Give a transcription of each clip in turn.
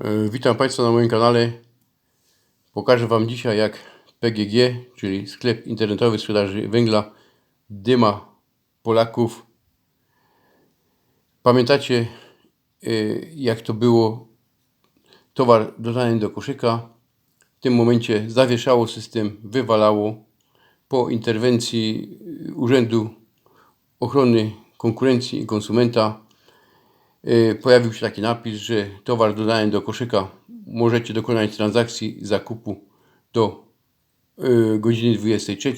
E, Witam Państwa na moim kanale. Pokażę Wam dzisiaj jak PGG, czyli sklep internetowy sprzedaży węgla Dyma Polaków. Pamiętacie e, jak to było towar dodany do koszyka. W tym momencie zawieszało system, wywalało. Po interwencji Urzędu Ochrony Konkurencji i Konsumenta pojawił się taki napis, że towar dodany do koszyka możecie dokonać transakcji zakupu do y, godziny 23.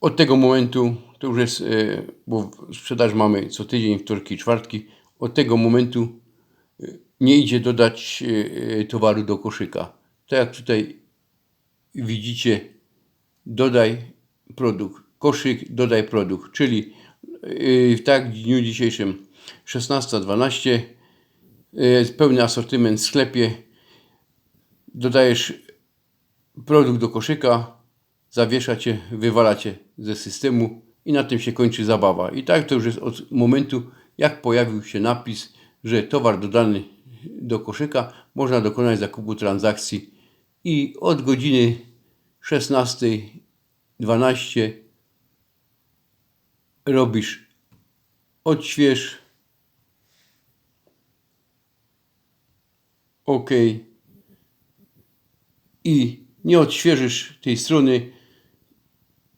Od tego momentu, to już jest, y, bo sprzedaż mamy co tydzień, wtorki i czwartki, od tego momentu y, nie idzie dodać y, y, towaru do koszyka. Tak jak tutaj widzicie, dodaj produkt, koszyk, dodaj produkt, czyli yy, tak w dniu dzisiejszym 16.12 yy, pełny asortyment w sklepie, dodajesz produkt do koszyka, zawieszacie, wywalacie ze systemu i na tym się kończy zabawa. I tak to już jest od momentu, jak pojawił się napis, że towar dodany do koszyka można dokonać zakupu transakcji. I od godziny 16.12 robisz odśwież OK i nie odświeżysz tej strony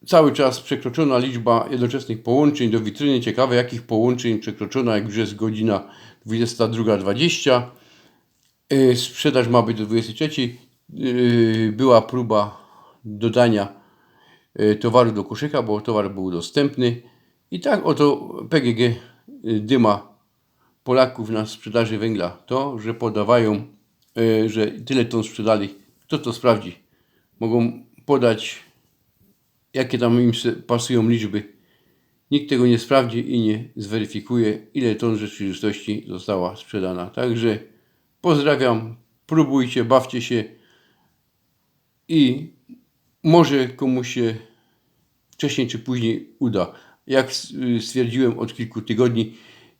cały czas przekroczona liczba jednoczesnych połączeń do witryny. Ciekawe jakich połączeń przekroczona, jak już jest godzina 22.20. Yy, Sprzedaż ma być do 23. Yy, Była próba dodania yy, towaru do koszyka, bo towar był dostępny. I tak oto PGG yy, dyma Polaków na sprzedaży węgla. To, że podawają, yy, że tyle ton sprzedali. Kto to sprawdzi? Mogą podać, jakie tam im pasują liczby. Nikt tego nie sprawdzi i nie zweryfikuje, ile ton rzeczywistości została sprzedana. Także pozdrawiam, próbujcie, bawcie się i może komuś się wcześniej czy później uda. Jak y, stwierdziłem od kilku tygodni,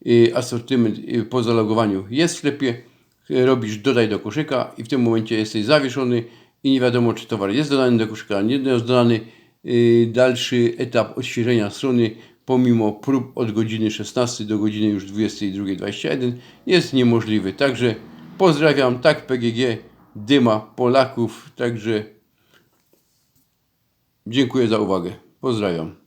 y, asortyment y, po zalogowaniu jest w sklepie, robisz dodaj do koszyka i w tym momencie jesteś zawieszony i nie wiadomo czy towar jest dodany do koszyka, nie jest dodany. Dalszy etap odświeżenia strony pomimo prób od godziny 16 do godziny już 22.21 jest niemożliwy. Także pozdrawiam, tak PGG, Dyma Polaków, także dziękuję za uwagę. Pozdrawiam.